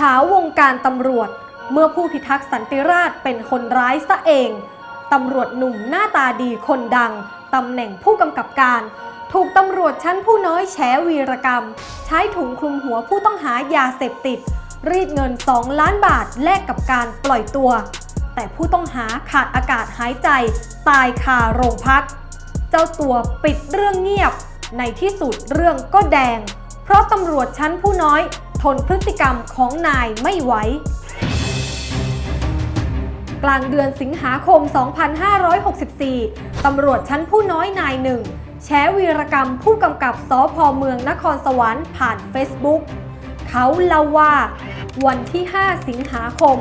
เช้าวงการตำรวจ เมื่อผู้พิทักษ์สันติราษฎร์เป็นคนร้ายซะเองตำรวจหนุ่มหน้าตาดีคนดังตำแหน่งผู้กำกับการ ถูกตำรวจชั้นผู้น้อยแฉวีรกรรม ใช้ถุงคลุมหัวผู้ต้องหายาเสพติด รีดเงิน 2 ล้านบาทแลกกับการปล่อยตัว แต่ผู้ต้องหาขาดอากาศหายใจ ตายคาโรงพัก เจ้าตัวปิดเรื่องเงียบ ในที่สุดเรื่องก็แดง เพราะตำรวจชั้นผู้น้อย ทนพฤติกรรมของนายไม่ไหว กลางเดือนสิงหาคม 2564 ตำรวจชั้นผู้น้อยนายหนึ่งแฉวีรกรรมผู้กำกับสพเมืองนครสวรรค์ผ่าน Facebook เขาเล่าว่า วันที่ 5 สิงหาคม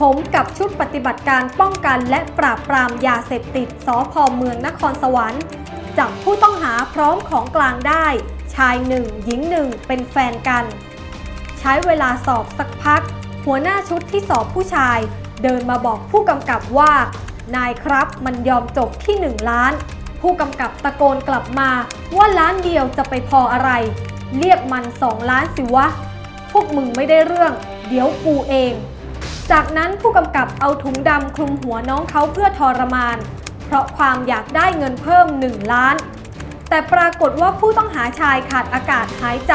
ผมกับชุดปฏิบัติการป้องกันและปราบปรามยาเสพติดสพเมืองนครสวรรค์จับผู้ต้องหาพร้อมของกลางได้ ชายหนึ่งหญิงหนึ่งเป็นแฟนกัน ใช้เวลาสอบสักพัก หัวหน้าชุดที่สอบผู้ชาย เดินมาบอกผู้กำกับว่า นายครับมันยอมจบที่ 1 ล้าน ผู้กำกับตะโกนกลับมาว่าล้านเดียวจะไปพออะไร เรียกมัน 2 ล้านสิวะ พวกมึงไม่ได้เรื่อง เดี๋ยวกูเอง จากนั้นผู้กำกับเอาถุงดำคลุมหัวน้องเขาเพื่อทรมาน เพราะความอยากได้เงินเพิ่ม 1 ล้าน แต่ปรากฏว่าผู้ต้องหาชายขาดอากาศหายใจ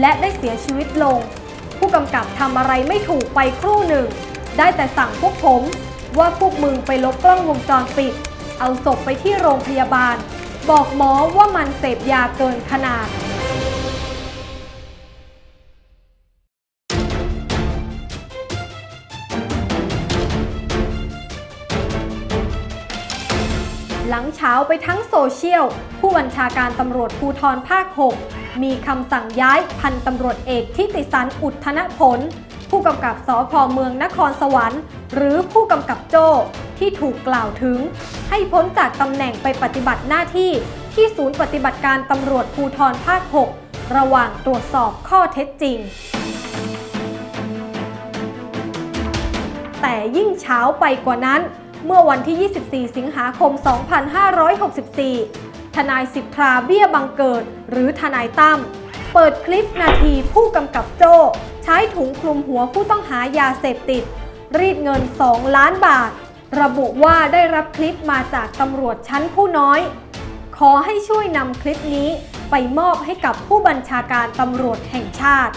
และได้เสียชีวิตลง ผู้กำกับทำอะไรไม่ถูกไปครู่หนึ่ง ได้แต่สั่งพวกผมว่าพวกมึงไปลบกล้องวงจรปิด เอาศพไปที่โรงพยาบาล บอกหมอว่ามันเสพยาเกินขนาด เช้าไปทั้งโซเชียล ผู้บัญชาการตำรวจภูทรภาค 6 มีคำสั่งย้ายพันตำรวจเอกทิติสันอุทธนผล ผู้กำกับสพเมืองนครสวรรค์ หรือผู้กำกับโจ้ที่ถูกกล่าวถึง ให้พ้นจากตำแหน่งไปปฏิบัติหน้าที่ที่ศูนย์ปฏิบัติการตำรวจภูทรภาค 6 ระหว่างตรวจสอบข้อเท็จจริงแต่ยิ่งเช้าไปกว่านั้น เมื่อวันที่ 24 สิงหาคม 2564 ทนายสิทธาเบี้ยบังเกิด หรือทนายตั้ม เปิดคลิปนาทีผู้กำกับโจ้ ใช้ถุงคลุมหัวผู้ต้องหายาเสพติด รีดเงิน 2 ล้านบาท ระบุว่าได้รับคลิปมาจากตำรวจชั้นผู้น้อย ขอให้ช่วยนำคลิปนี้ไปมอบให้กับผู้บัญชาการตำรวจแห่งชาติ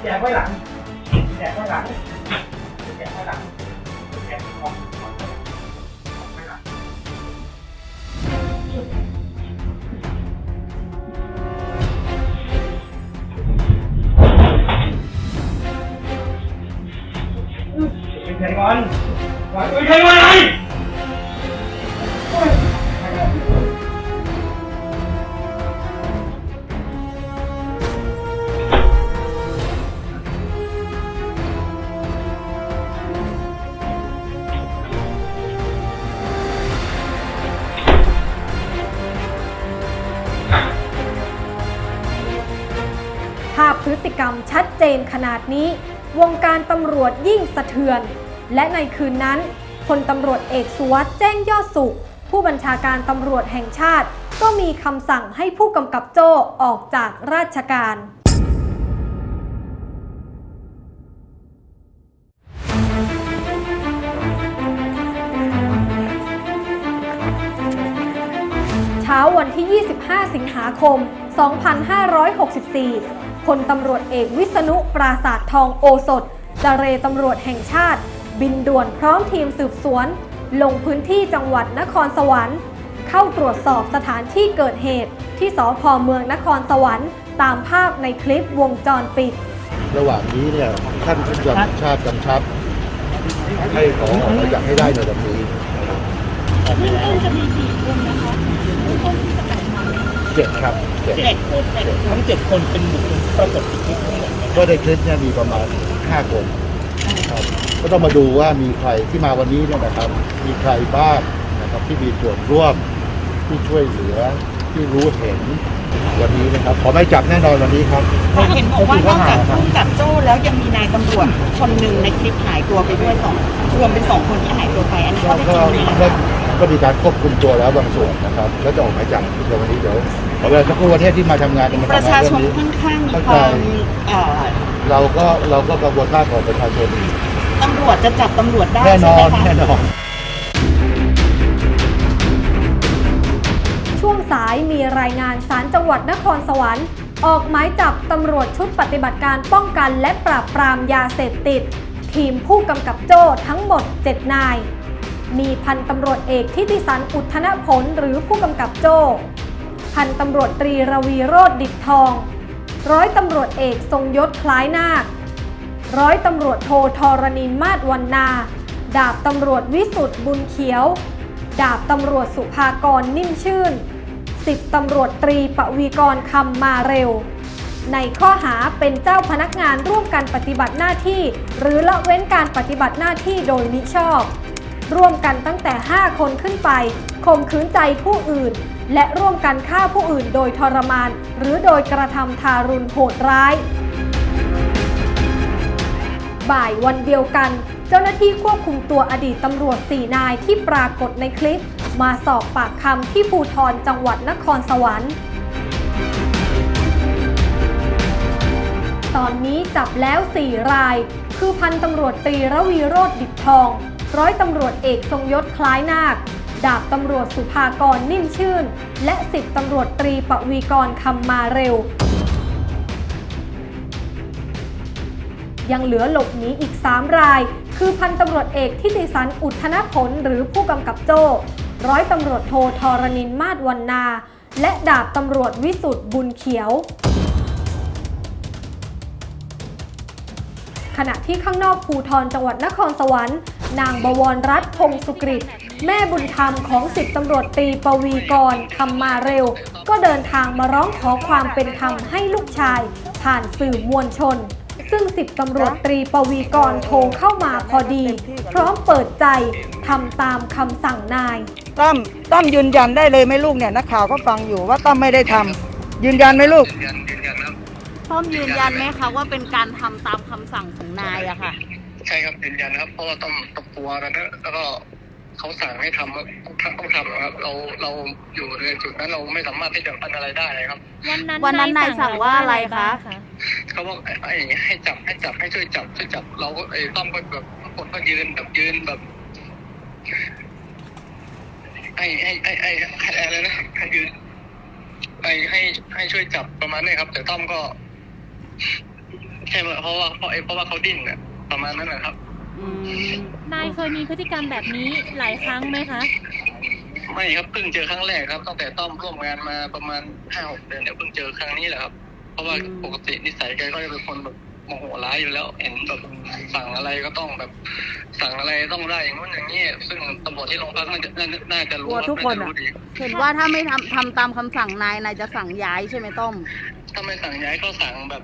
เอาเอากุญแจไว้หลังแจไว้หลังกุญแจไว้หลังแจกออไว้หลังเป็นไงก่อนก่อนเป็นไงก่อน นขนาดนี้ วงการตำรวจยิ่งสะเทือน และในคืนนั้นพลตำรวจเอกสุวัสด์แจ้งยอดสุข ผู้บัญชาการตำรวจแห่งชาติ ก็มีคำสั่งให้ผู้กำกับโจ้ออกจากราชการเช้าวันที่ 25 สิงหาคม 2564 พลตำรวจเอกวิษณุปราศาสตร์ทองโอสถเจรตำรวจแห่งชาติ บินด่วนพร้อมทีมสืบสวน ลงพื้นที่จังหวัดนครสวรรค์ เข้าตรวจสอบสถานที่เกิดเหตุ ที่สพเมืองนครสวรรค์ ตามภาพในคลิปวงจรปิด ระหว่างนี้เนี่ยท่านผู้บัญชาการชาติกำชับ ให้ขอออกมาอย่างให้ได้ในวันนี้เจ็ดครับเจ็ด เจ็ดคนทั้งเจ็ดคนเป็นบุคคลปรากฏในคลิปทั้งหมดไหมก็ในคลิปเนี่ยมีประมาณห้าคนครับก็ต้องมาดูว่ามีใครที่มาวันนี้เนี่ยนะครับ มีใครบ้างนะครับที่มีส่วนร่วมที่ช่วยเหลือที่รู้เห็นวันนี้นะครับ ขอไม่จับแน่นอนวันนี้ครับเห็นบอกว่านอกจากพุ่งกับโจ้แล้วยังมีนายตำรวจคนหนึ่งในคลิปหายตัวไปด้วยสองรวมเป็นสองคนที่หายตัวไปอันนี้ก็ก็ได้ก็จริงไหมก็คะก็มีการควบคุมตัวแล้วบางส่วนนะครับ แล้วจะออกหมายจับเดี๋ยววันนี้เดี๋ยว เอาเวลาสักครู่ประเทศที่มาทำงานจะมาประทำงาชานชเรื่องนนี้ค่อนข้างมีเข้าคใจวามเอ่อเราก็เราก็กังวลมากกว่าประชาชนตำรวจจะจับตำรวจได้แน่นใช่อไหมนคะ แน่นอน ช่วงสายมีรายงานศาลจังหวัดนครสวรรค์ ออกหมายจับตำรวจชุดปฏิบัติการป้องกันและปราบปรามยาเสพติด ทีมผู้กำกับโจ้ทั้งหมด 7 นาย มีพันตำรวจเอกทิติสันอุทธนผลหรือผู้กำกับโจ้ พันตำรวจตรีรวีโรดดิตทอง ร้อยตำรวจเอกทรงยศคล้ายนาค ร้อยตำรวจโทธรณินมาศวันนา ดาบตำรวจวิสุทธ์บุญเขียว ดาบตำรวจสุภากรนิ่มชื่นสิบตำรวจตรีปวีกรคำมาเร็ว ในข้อหาเป็นเจ้าพนักงานร่วมกันปฏิบัติหน้าที่ หรือละเว้นการปฏิบัติหน้าที่โดยมิชอบ ร่วมกันตั้งแต่ 5 คนขึ้นไปข่มขืนใจผู้อื่น และร่วมกันฆ่าผู้อื่นโดยทรมาน หรือโดยกระทำทารุณโหดร้าย บ่ายวันเดียวกัน เจ้าหน้าที่ควบคุมตัวอดีตตำรวจ4นายที่ปรากฏในคลิป มาสอบปากคำที่ภูทรจังหวัดนครสวรรค์ตอนนี้จับแล้ว 4 ราย คือพันตำรวจตรีระวีโรธดิบทอง ร้อยตำรวจเอกทรงยศคล้ายนาค ดาบตำรวจสุภากรนิ่มชื่น และสิบตำรวจตรีปวีกรคำมาเร็ว ยังเหลือหลบหนีอีก 3 ราย คือพันตำรวจเอกทิติสันอุทธนผลหรือผู้กำกับโจ้ ร้อยตำรวจโทธรณินมาศวันนา และดาบตำรวจวิสุทธ์บุญเขียวขณะที่ข้างนอกภูทรจังหวัดนครสวรรค์ นางบวรรัตน์พงสุกฤตแม่บุญธรรมของสิบตำรวจตรีปวีกรคำมาเร็ว ก็เดินทางมาร้องขอความเป็นธรรมให้ลูกชาย ผ่านสื่อมวลชน ซึ่งสิบตำรวจตรีปวีกรโทรเข้ามาพอดี พร้อมเปิดใจทำตามคำสั่งนายตั้มตั้มยืนยันได้เลยไหมลูกเนี่ยนักข่าวก็ฟังอยู่ว่าตั้มไม่ได้ทำยืนยันไหมลูกต้อมยืนยันไหมคะว่าเป็นการทำตามคำสั่งของนายอะค่ะใช่ครับยืนยันครับ เพราะว่าต้องตบตัวกันนะแล้วก็เขาสั่งให้ทำอะต้องต้องทำนะครับ เราเราอยู่ในจุดนั้นเราไม่สามารถที่จะทำอะไรได้ครับ วันนั้นวันนั้นนายสั่งว่าอะไรคะ เขาบอกไอ้ให้จับให้จับให้ช่วยจับช่วยจับเราก็ไอ้ต้อมก็แบบคนก็ยืนแบบยืนแบบให้ให้ให้ให้ให้อะไรนะให้ยืนไอ้ให้ให้ช่วยจับประมาณนี้ครับ แต่ต้อมก็แค่เพราะว่าเพราะไอ้เพราะว่าเขาดิ้นน่ะ ประมาณนั้นแหละครับนายเคยมีพฤติกรรมแบบนี้หลายครั้งไหมคะ ไม่ครับเพิ่งเจอครั้งแรกครับตั้งแต่ต้อมร่วมงานมาประมาณห้าหกเดือนเนี่ยเพิ่งเจอครั้งนี้แหละครับ เพราะว่าปกตินิสัยแกก็จะเป็นคนแบบโมโหร้ายอยู่แล้วเห็นแบบสั่งอะไรก็ต้องแบบ สั่งอะไรต้องได้อย่างนู้นอย่างนี้ซึ่งตำรวจที่โรงพักน่าจะน่าน่าจะรู้กลัวทุกคนอะาจรู้ดีเห็นว่าถ้าไม่ทำทำตามคำสั่งนายนายจะสั่งย้ายใช่ไหมต้อม ถ้าไม่สั่งย้ายก็สั่งแบบ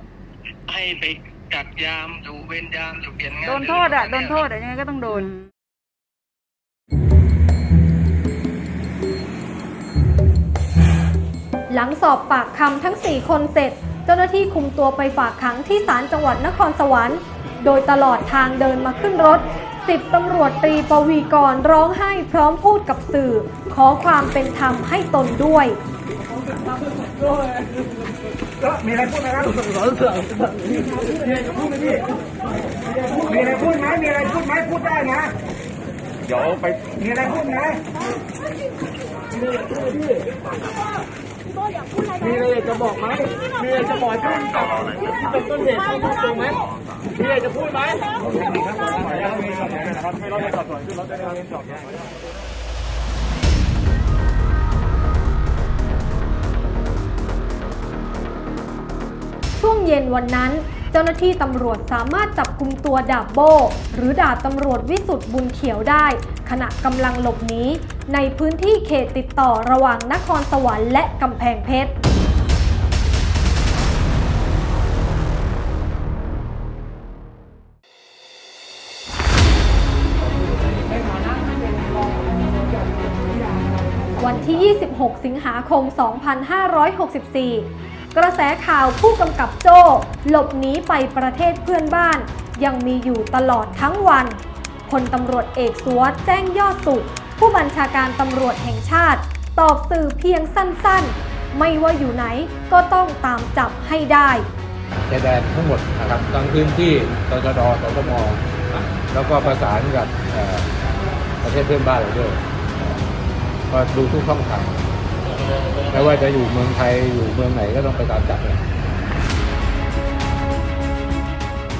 ให้ไป กักยามอยู่เวรยามอยู่เปลี่ยนงานโดนโทษอะ โดนโทษอะยังไงก็ต้องโดน หลังสอบปากคำทั้ง 4 คนเสร็จ เจ้าหน้าที่คุมตัวไปฝากขังที่ศาลจังหวัดนครสวรรค์ โดยตลอดทางเดินมาขึ้นรถสิบตำรวจตรีปวีกรร้องไห้พร้อมพูดกับสื่อ ขอความเป็นธรรมให้ตนด้วย ก็มีอะไรพูดไหมครับมีอะไรพูดไหมพี่มีอะไรพูดไหมมีอะไรพูดไหมพูดได้นะ เดี๋ยวไป มีอะไรพูดไหมมีอะไรจะบอกไหมมีอะไรจะบอกให้พูดกับที่เป็นต้นเหตุที่ตรงไหมมีอะไรจะพูดไหมไม่รอดสอบสวนขึ้นรถได้เรียนสอบ ช่วงเย็นวันนั้น เจ้าหน้าที่ตำรวจสามารถจับกลุ่มตัวดาบโบ หรือดาบตำรวจวิสุทธ์บุญเขียวได้ ขณะกำลังหลบหนีในพื้นที่เขตติดต่อระหว่างนครสวรรค์และกำแพงเพชรวันที่ 26 สิงหาคม 2564 กระแสข่าวผู้กำกับโจ้หลบหนีไปประเทศเพื่อนบ้าน ยังมีอยู่ตลอดทั้งวันพลตำรวจเอกสวสดแจ้งยอดสุข ผู้บัญชาการตำรวจแห่งชาติ ตอบสื่อเพียงสั้นๆ ไม่ว่าอยู่ไหนก็ต้องตามจับให้ได้ชายแดนทั้งหมดนะครับทั้งพื้นที่ตจดสตมแล้วก็ประสานกับประเทศเพื่อนบ้านเราด้วยก็ดูทุกช่องทาง ไม่ว่าจะอยู่เมืองไทยอยู่เมืองไหนก็ต้องไปตามจับเลย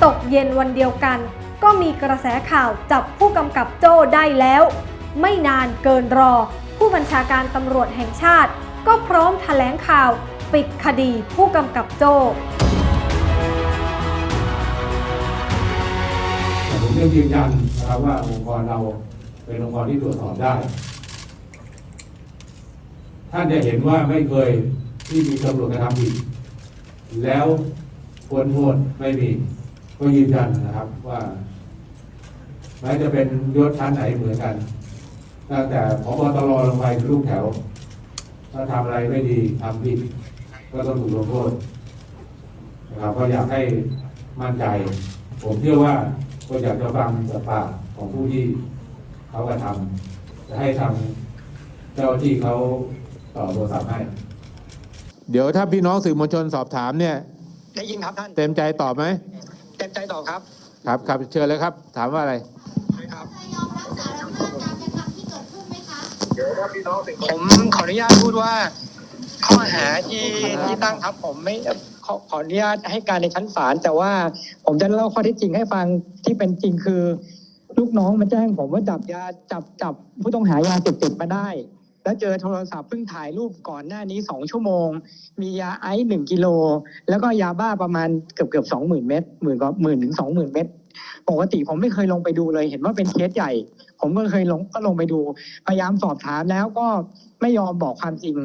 ตกเย็นวันเดียวกัน ก็มีกระแสข่าวจับผู้กำกับโจ้ได้แล้ว ไม่นานเกินรอ ผู้บัญชาการตำรวจแห่งชาติ ก็พร้อมแถลงข่าวปิดคดีผู้กำกับโจ้ผมยังยืนยันนะครับว่าองค์กรเราเป็นองค์กรที่ตรวจสอบได้ ท่านจะเห็นว่าไม่เคยที่มีตำรวจกระทำผิดแล้วควรโทษไม่มี ก็ยืนยันนะครับว่าแม้จะเป็นยศชั้นไหนเหมือนกันตั้งแต่พบตรลงไปลูกแถว ถ้าทำอะไรไม่ดีทำผิดก็ต้องถูกลงโทษนะครับก็อยากให้มั่นใจ ผมเชื่อว่าก็อยากจะฟังจากปากของผู้ที่เขากระทำจะให้ทางเจ้าที่เขา ต่อโทรศัพท์ให้ เดี๋ยวถ้าพี่น้องสื่อมวลชนสอบถามเนี่ย ได้ยินครับท่าน เต็มใจตอบไหม เต็มใจต่อครับครับครับเชิญเลยครับ ถามว่าอะไรครับ ยอมรับสารภาพการกระทำที่เกิดขึ้นไหมคะ ผมขออนุญาตพูดว่า ข้อหาที่ที่ตั้งครับ ผมไม่ขอขออนุญาตให้การในชั้นศาลแต่ว่าผมจะเล่าข้อเท็จจริงให้ฟังที่เป็นจริงคือ ลูกน้องมาแจ้งผมว่าจับยาจับจับผู้ต้องหายาเสพติดมาได้ แล้วเจอโทรศัพท์เพิ่งถ่ายรูปก่อนหน้านี้สองชั่วโมง มียาไอซ์หนึ่งกิโลแล้วก็ยาบ้าประมาณเกือบเกือบสองหมื่นเม็ดหมื่นกว่าหมื่นถึงสองหมื่นเม็ดปกติผมไม่เคยลงไปดูเลย เห็นว่าเป็นเคสใหญ่ ผมก็เคยลงก็ลงไปดู พยายามสอบถามแล้วก็ไม่ยอมบอกความจริง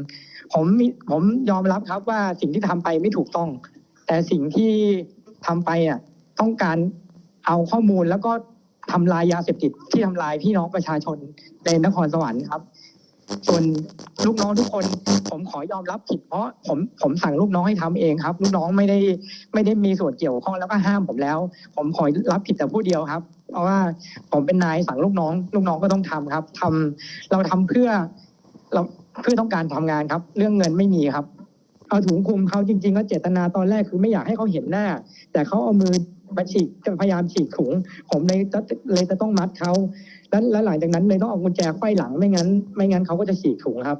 ผมมีผมยอมรับครับว่าสิ่งที่ทำไปไม่ถูกต้อง แต่สิ่งที่ทำไปอะต้องการเอาข้อมูลแล้วก็ทำลายยาเสพติดที่ทำลายพี่น้องประชาชนในนครสวรรค์ครับ ส่วนลูกน้องทุกคน ผมขอยอมรับผิดเพราะผมผมสั่งลูกน้องให้ทำเองครับ ลูกน้องไม่ได้ไม่ได้มีส่วนเกี่ยวข้องแล้วก็ห้ามผมแล้ว ผมขอรับผิดแต่ผู้เดียวครับ เพราะว่าผมเป็นนายสั่งลูกน้อง ลูกน้องก็ต้องทำครับทำเราทำเพื่อ เราเพื่อต้องการทำงานครับ เรื่องเงินไม่มีครับเอาถุงคลุมเขาจริงๆแล้วเจตนาตอนแรกคือไม่อยากให้เขาเห็นหน้า แต่เขาเอามือ มาฉีกจะพยายามฉีกถุง ผมเลยจะเลยจะต้องมัดเขาแล้วแล้วหลังจากนั้นเลยต้องเอากุญแจไขว้หลังไม่งั้น ไม่งั้นเขาก็จะฉีกถุงครับ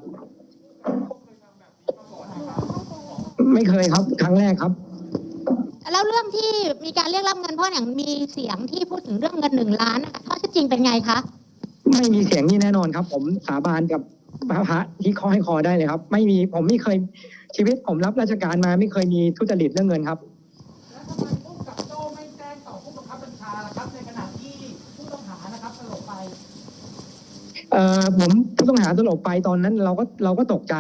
ไม่เคยครับ ครั้งแรกครับแล้วเรื่องที่มีการเรียกรับเงินเพราะอย่างมีเสียงที่พูดถึงเรื่องเงินหนึ่งล้านนะคะข้อเท็จจริงเป็นไงคะไม่มีเสียงนี่แน่นอนครับ ผมสาบานกับพระที่คอให้คอได้เลยครับ ไม่มีผมไม่เคยชีวิตผมรับราชการมา ไม่เคยมีทุจริตเรื่องเงินครับ เอ่อผมผู้ต้องหาสลบไปตอนนั้นเราก็เราก็ตกใจ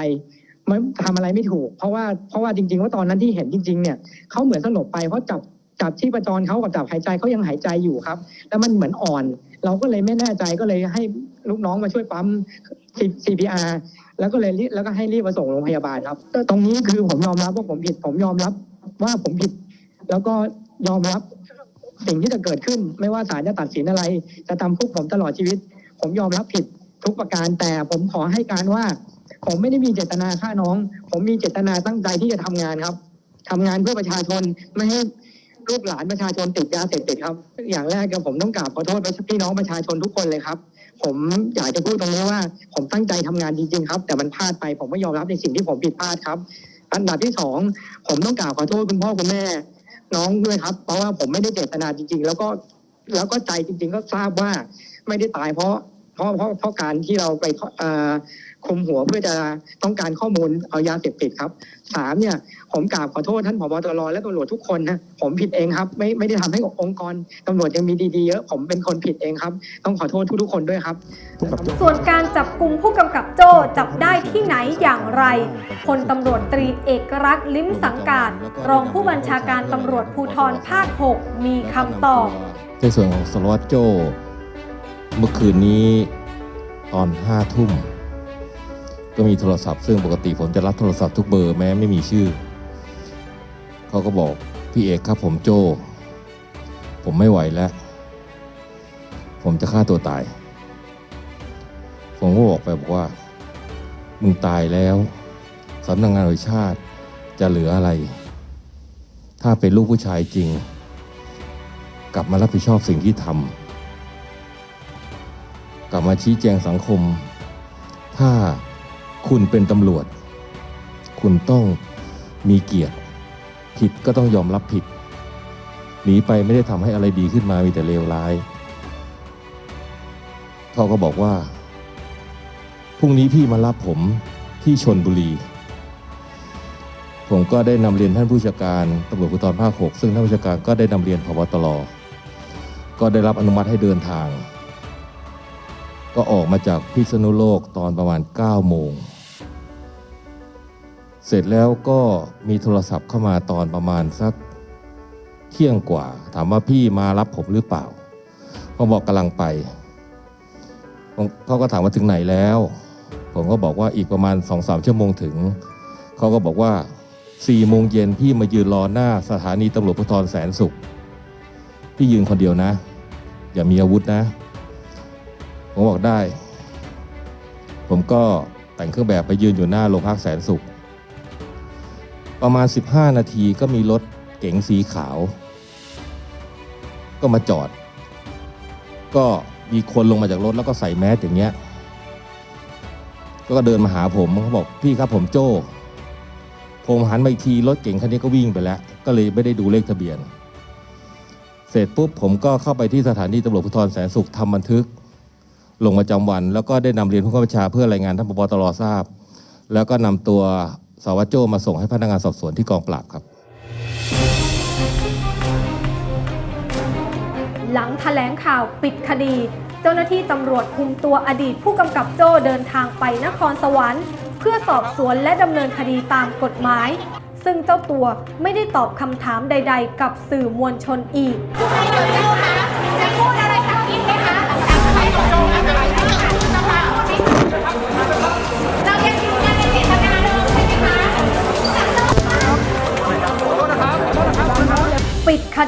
ไม่ทำอะไรไม่ถูก เพราะว่าเพราะว่าจริง ๆ ว่าตอนนั้นที่เห็นจริง ๆ เนี่ยเขาเหมือนสลบไปเพราะจับจับชีพจรเขากับจับหายใจเขายังหายใจอยู่ครับ แล้วมันเหมือนอ่อน เราก็เลยไม่แน่ใจก็เลยให้ลูกน้องมาช่วยปั๊ม CPR แล้วก็เลยรีแล้วก็ให้รีบมาส่งโรงพยาบาลครับ ตรงนี้คือผมยอมรับว่าผมผิด ผมยอมรับว่าผมผิด แล้วก็ยอมรับสิ่งที่จะเกิดขึ้น ไม่ว่าศาลจะตัดสินอะไร จะทำพวกผมตลอดชีวิต ผมยอมรับผิด ทุกประการแต่ผมขอให้การว่า ผมไม่ได้มีเจตนาฆ่าน้อง ผมมีเจตนาตั้งใจที่จะทำงานครับทำงานเพื่อประชาชนไม่ให้ลูกหลานประชาชนติดยาเสพติดครับ อย่างแรกก็ผมต้องกราบขอโทษพี่น้องประชาชนทุกคนเลยครับ ผมอยากจะพูดตรงนี้ว่า ผมตั้งใจทำงานจริงๆครับ แต่มันพลาดไปผมไม่ยอมรับในสิ่งที่ผมผิดพลาดครับ อันดับที่สองผมต้องกราบขอโทษคุณพ่อคุณแม่ น้องด้วยครับ เพราะว่าผมไม่ได้เจตนาจริง ๆ แล้วก็แล้วก็ใจจริง ๆ ก็ทราบว่าไม่ได้ตายเพราะ ราะเพราะเพราะการที่เราไปเอ่อคุมหัวเพื่อจะต้องการข้อมูลเอายาเสพติดครับสามเนี่ยผมกราบขอโทษท่านผบตรและตำรวจทุกคนนะผมผิดเองครับ ไม่ไม่ได้ทำให้องค์กรตำรวจยังมีดีๆเยอะผมเป็นคนผิดเองครับ ต้องขอโทษทุกๆคนด้วยครับ ส่วนการจับกลุ่มผู้กำกับโจ้จับได้ที่ไหนอย่างไรพลตำรวจตรีเอกรักษ์ลิ้มสังกาดรองผู้บัญชาการตำรวจภูธรภาค 6 มีคำตอบในส่วนของสารวัตรโจ้ เมื่อคืนนี้ตอนห้าทุ่ม ก็มีโทรศัพท์ ซึ่งปกติผมจะรับโทรศัพท์ทุกเบอร์แม้ไม่มีชื่อ เขาก็บอกพี่เอกครับผมโจ ผมไม่ไหวแล้ว ผมจะฆ่าตัวตาย ผมก็บอกไปบอกว่า มึงตายแล้วสำนักงานตำรวจแห่งชาติจะเหลืออะไร ถ้าเป็นลูกผู้ชายจริง กลับมารับผิดชอบสิ่งที่ทำ กลับมาชี้แจงสังคม ถ้าคุณเป็นตำรวจ คุณต้องมีเกียรติ ผิดก็ต้องยอมรับผิด หนีไปไม่ได้ทำให้อะไรดีขึ้นมามีแต่เลวร้ายเขาก็บอกว่าพรุ่งนี้พี่มารับผมที่ชนบุรี ผมก็ได้นำเรียนท่านผู้จัดการตำรวจภูธรภาค6ซึ่งท่านผู้จัดการก็ได้นำเรียนพบตรก็ได้รับอนุมัติให้เดินทาง ก็ออกมาจากพิษณุโลกตอนประมาณ 9 โมง เสร็จแล้วก็มีโทรศัพท์เข้ามาตอนประมาณสักเที่ยงกว่า ถามว่าพี่มารับผมหรือเปล่าผมบอกกำลังไปเขาก็ถามว่าถึงไหนแล้ว ผมก็บอกว่าอีกประมาณ2องสามชั่วโมงถึง เขาก็บอกว่า4ี่โมงเย็นพี่มายืนรอหน้าสถานีตำรวจภูธรแสนสุข พี่ยืนคนเดียวนะ อย่ามีอาวุธนะ ผมบอกได้ ผมก็แต่งเครื่องแบบไปยืนอยู่หน้าโรงพักแสนสุข ประมาณ 15 นาทีก็มีรถเก๋งสีขาว ก็มาจอด ก็มีคนลงมาจากรถแล้วก็ใส่แมสอย่างเงี้ย ก็เดินมาหาผมเขาบอกพี่ครับผมโจ้ผมหันมาอีกทีรถเก๋งคันนี้ก็วิ่งไปแล้ว ก็เลยไม่ได้ดูเลขทะเบียน เสร็จปุ๊บผมก็เข้าไปที่สถานีตำรวจภูธรแสนสุขทำบันทึก ลงประจำวัน แล้วก็ได้นำเรียนผู้กำกับบัญชาเพื่อรายงานท่านปปตรทราบ แล้วก็นำตัวสาวัตรโจมาส่งให้พนักงานสอบสวนที่กองปราบครับ หลังแถลงข่าวปิดคดี เจ้าหน้าที่ตำรวจคุมตัวอดีตผู้กำกับโจ้เดินทางไปนครสวรรค์ เพื่อสอบสวนและดำเนินคดีตามกฎหมาย ซึ่งเจ้าตัวไม่ได้ตอบคำถามใด ๆ กับสื่อมวลชนอีก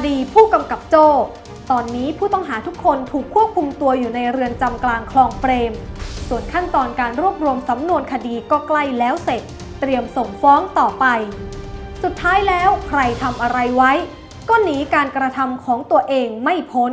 ดีผู้กำกับโจ้ ตอนนี้ผู้ต้องหาทุกคนถูกควบคุมตัวอยู่ในเรือนจำกลางคลองเปรม ส่วนขั้นตอนการรวบรวมสำนวนคดีก็ใกล้แล้วเสร็จ เตรียมส่งฟ้องต่อไป สุดท้ายแล้วใครทำอะไรไว้ ก็หนีการกระทำของตัวเองไม่พ้น